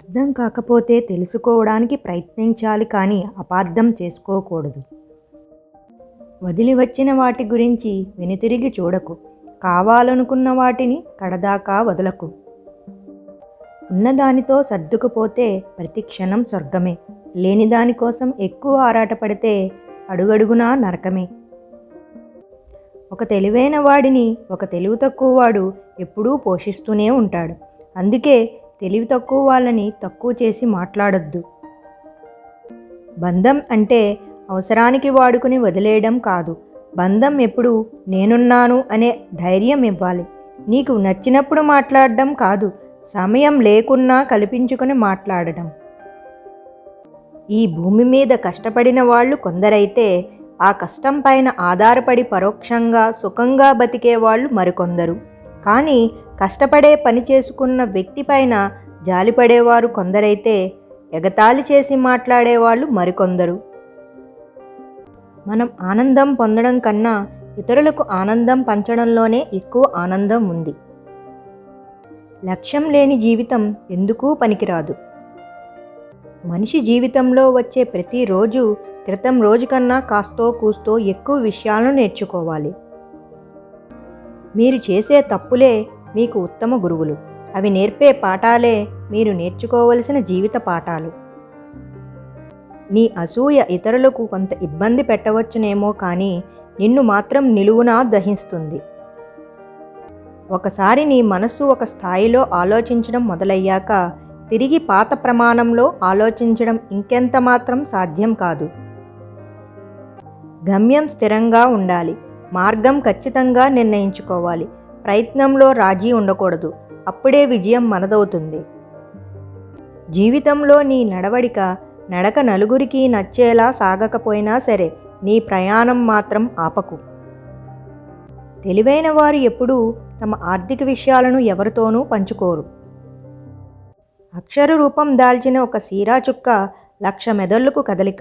అర్థం కాకపోతే తెలుసుకోవడానికి ప్రయత్నించాలి కానీ అపార్థం చేసుకోకూడదు. వదిలి వచ్చిన వాటి గురించి వెనుతిరిగి చూడకు. కావాలనుకున్న వాటిని కడదాకా వదలకు. ఉన్నదానితో సర్దుకుపోతే ప్రతి క్షణం స్వర్గమే. లేని దానికోసం ఎక్కువ ఆరాటపడితే అడుగడుగునా నరకమే. ఒక తెలివైన వాడిని ఒక తెలివి తక్కువ వాడు ఎప్పుడూ పోషిస్తూనే ఉంటాడు. అందుకే తెలివి తక్కువ వాళ్ళని తక్కువ చేసి మాట్లాడొద్దు. బంధం అంటే అవసరానికి వాడుకుని వదిలేయడం కాదు. బంధం ఎప్పుడు నేనున్నాను అనే ధైర్యం ఇవ్వాలి. నీకు నచ్చినప్పుడు మాట్లాడడం కాదు. సమయం లేకున్నా కల్పించుకొని మాట్లాడడం. ఈ భూమి మీద కష్టపడిన వాళ్ళు కొందరైతే ఆ కష్టం పైన ఆధారపడి పరోక్షంగా సుఖంగా బతికే వాళ్ళు మరికొందరు. కానీ కష్టపడే పని చేసుకున్న వ్యక్తి పైన జాలిపడేవారు కొందరైతే ఎగతాళి చేసి మాట్లాడేవాళ్ళు మరికొందరు. మనం ఆనందం పొందడం కన్నా ఇతరులకు ఆనందం పంచడంలోనే ఎక్కువ ఆనందం ఉంది. లక్ష్యం లేని జీవితం ఎందుకూ పనికిరాదు. మనిషి జీవితంలో వచ్చే ప్రతిరోజు క్రితం రోజు కన్నా కాస్తో కూస్తో ఎక్కువ విషయాలను నేర్చుకోవాలి. మీరు చేసే తప్పులే మీకు ఉత్తమ గురువులు. అవి నేర్పే పాఠాలే మీరు నేర్చుకోవలసిన జీవిత పాఠాలు. నీ అసూయ ఇతరులకు కొంత ఇబ్బంది పెట్టవచ్చునేమో కానీ నిన్ను మాత్రం నిలువునా దహిస్తుంది. ఒకసారి నీ మనస్సు ఒక స్థాయిలో ఆలోచించడం మొదలయ్యాక తిరిగి పాత ప్రమాణంలో ఆలోచించడం ఇంకెంత మాత్రం సాధ్యం కాదు. గమ్యం స్థిరంగా ఉండాలి. మార్గం ఖచ్చితంగా నిర్ణయించుకోవాలి. ప్రయత్నంలో రాజీ ఉండకూడదు. అప్పుడే విజయం మనదవుతుంది. జీవితంలో నీ నడవడిక నడక నలుగురికి నచ్చేలా సాగకపోయినా సరే నీ ప్రయాణం మాత్రం ఆపకు. తెలివైన వారు ఎప్పుడూ తమ ఆర్థిక విషయాలను ఎవరితోనూ పంచుకోరు. అక్షర రూపం దాల్చిన ఒక సీరా చుక్క లక్ష మెదళ్ళకు కదలిక.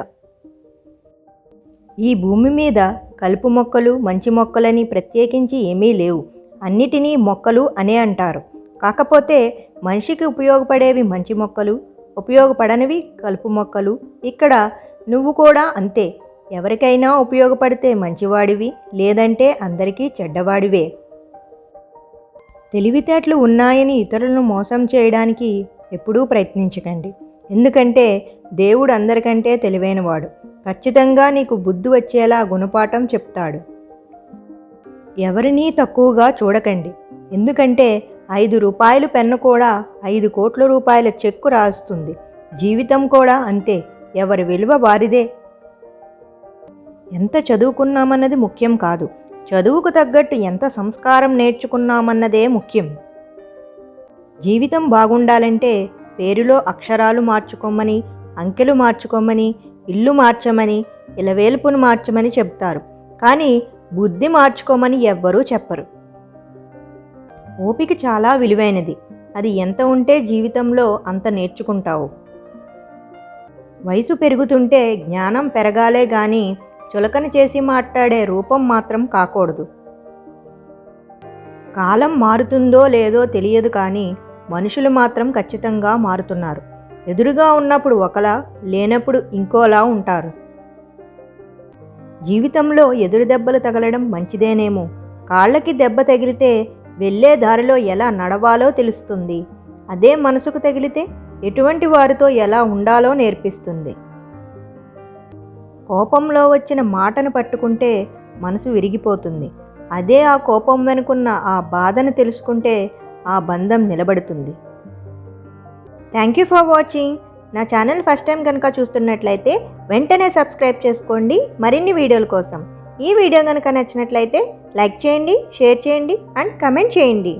ఈ భూమి మీద కలుపు మొక్కలు మంచి మొక్కలని ప్రత్యేకించి ఏమీ లేవు. అన్నిటినీ మొక్కలు అనే అంటారు. కాకపోతే మనిషికి ఉపయోగపడేవి మంచి మొక్కలు ఉపయోగపడనివి కలుపు మొక్కలు. ఇక్కడ నువ్వు కూడా అంతే. ఎవరికైనా ఉపయోగపడితే మంచివాడివి లేదంటే అందరికీ చెడ్డవాడివే. తెలివితేటలు ఉన్నాయని ఇతరులను మోసం చేయడానికి ఎప్పుడూ ప్రయత్నించకండి. ఎందుకంటే దేవుడు అందరికంటే తెలివైనవాడు. ఖచ్చితంగా నీకు బుద్ధి వచ్చేలా గుణపాఠం చెప్తాడు. ఎవరినీ తక్కువగా చూడకండి. ఎందుకంటే ఐదు రూపాయలు పెన్ను కూడా ఐదు కోట్ల రూపాయల చెక్కు రాస్తుంది. జీవితం కూడా అంతే. ఎవరి విలువ వారిదే. ఎంత చదువుకున్నామన్నది ముఖ్యం కాదు. చదువుకు తగ్గట్టు ఎంత సంస్కారం నేర్చుకున్నామన్నదే ముఖ్యం. జీవితం బాగుండాలంటే పేరులో అక్షరాలు మార్చుకోమని అంకెలు మార్చుకోమని ఇల్లు మార్చమని ఇలవేల్పును మార్చమని చెప్తారు కానీ బుద్ధి మార్చుకోమని ఎవ్వరూ చెప్పరు. ఓపిక చాలా విలువైనది. అది ఎంత ఉంటే జీవితంలో అంత నేర్చుకుంటావు. వయసు పెరుగుతుంటే జ్ఞానం పెరగాలే గాని చులకన చేసి మాట్లాడే రూపం మాత్రం కాకూడదు. కాలం మారుతుందో లేదో తెలియదు కానీ మనుషులు మాత్రం ఖచ్చితంగా మారుతున్నారు. ఎదురుగా ఉన్నప్పుడు ఒకలా లేనప్పుడు ఇంకోలా ఉంటారు. జీవితంలో ఎదురు దెబ్బలు తగలడం మంచిదేనేమో. కాళ్ళకి దెబ్బ తగిలితే వెళ్ళే దారిలో ఎలా నడవాలో తెలుస్తుంది. అదే మనసుకు తగిలితే ఎటువంటి వారితో ఎలా ఉండాలో నేర్పిస్తుంది. కోపంలో వచ్చిన మాటను పట్టుకుంటే మనసు విరిగిపోతుంది. అదే ఆ కోపం వెనుకున్న ఆ బాధను తెలుసుకుంటే ఆ బంధం నిలబడుతుంది. థ్యాంక్ యూ ఫర్ వాచింగ్ నా ఛానల్ ఫస్ట్ టైం కనుక చూస్తున్నట్లయితే వెంటనే సబ్స్క్రైబ్ చేసుకోండి మరిన్ని వీడియోల కోసం. ఈ వీడియో కనుక నచ్చినట్లయితే లైక్ చేయండి షేర్ చేయండి అండ్ కమెంట్ చేయండి.